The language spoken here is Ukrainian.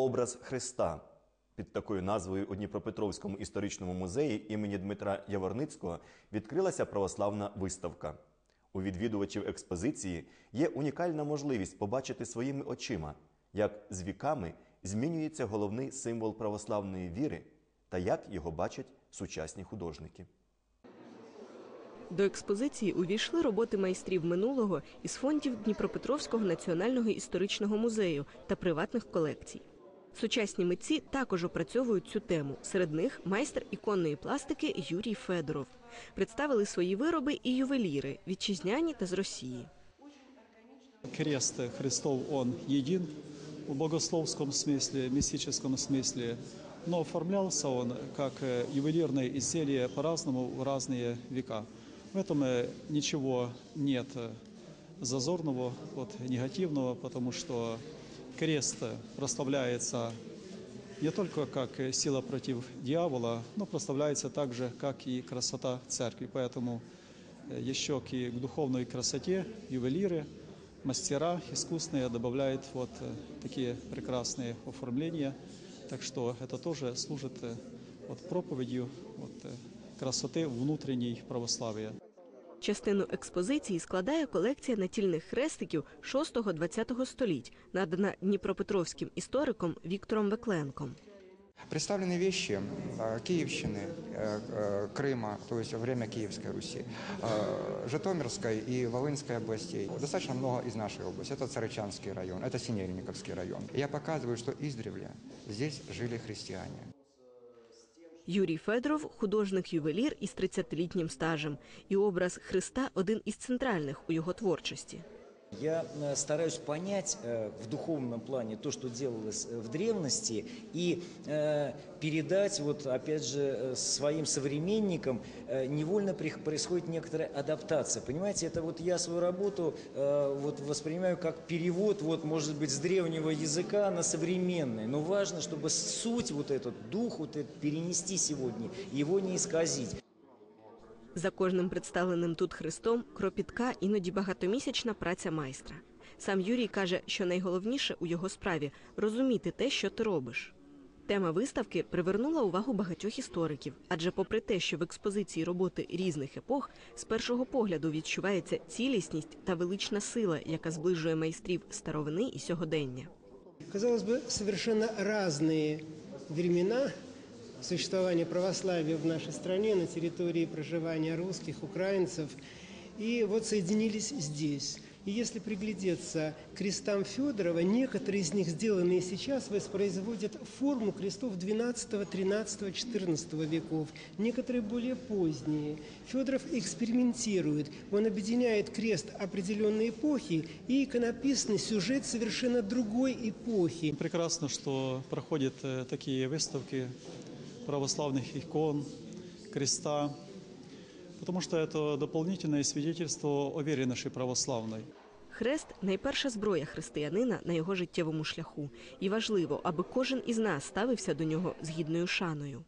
Образ Христа. Під такою назвою у Дніпропетровському історичному музеї імені Дмитра Яворницького відкрилася православна виставка. У відвідувачів експозиції є унікальна можливість побачити своїми очима, як з віками змінюється головний символ православної віри та як його бачать сучасні художники. До експозиції увійшли роботи майстрів минулого із фондів Дніпропетровського національного історичного музею та приватних колекцій. Сучасні митці також опрацьовують цю тему. Серед них майстер іконної пластики Юрій Федоров. Представили свої вироби і ювеліри вітчизняні та з Росії. Крест Христов, он един в богословском смысле, мистическом смысле, но оформлялся он как э, ювелирное изделие по-разному в разные века. В этом э, ничего нет э, зазорного, вот, негативного, потому что крест э, прославляется не только как э, сила против дьявола, но прославляется также как и красота церкви. Поэтому э, еще к, и к духовной красоте ювелиры, мастера искусные добавляют вот э, такие прекрасные оформления. Так что это тоже служит э, вот, проповедью вот, э, красоты внутренней православия. Частину експозиції складає колекція натільних хрестиків 6-20 століть, надана дніпропетровським істориком Віктором Векленком. Представлены вещи э, Киевщины, э, э, Крыма, то есть во время Киевской Руси, э, Житомирской и Волынской областей. Достаточно много из нашей области. Это Царычанский район, это Синельниковский район. Я показываю, что издревле здесь жили христиане. Юрій Федоров художник-ювелір із 30-літнім стажем, і образ Христа один із центральних у його творчості. Я э, стараюсь понять э, в духовном плане то, что делалось э, в древности, и передать, вот опять же, своим современникам. Невольно происходит некоторая адаптация. Понимаете, это вот я свою работу вот воспринимаю как перевод, вот, может быть, с древнего языка на современный. Но важно, чтобы суть, вот этот дух, вот этот перенести сегодня, его не исказить. За кожним представленим тут Христом кропітка, іноді багатомісячна праця майстра. Сам Юрій каже, що найголовніше у його справі розуміти те, що ти робиш. Тема виставки привернула увагу багатьох істориків, адже, попри те, що в експозиції роботи різних епох, з першого погляду відчувається цілісність та велична сила, яка зближує майстрів старовини і сьогодення. Казалось бы, совершенно разные времена существования православия в нашей стране на территории проживания русских, украинцев, и вот соединились здесь. И если приглядеться к крестам Федорова, некоторые из них, сделанные сейчас, воспроизводят форму крестов 12, 13, 14 веков, некоторые более поздние. Федоров экспериментирует, он объединяет крест определенной эпохи и иконописный сюжет совершенно другой эпохи. Прекрасно, что проходят э, такие выставки православных икон, креста, потому что это дополнительное свидетельство о вере нашей православной. Хрест найперша зброя християнина на його життєвому шляху, і важливо, аби кожен із нас ставився до нього з гідною шаною.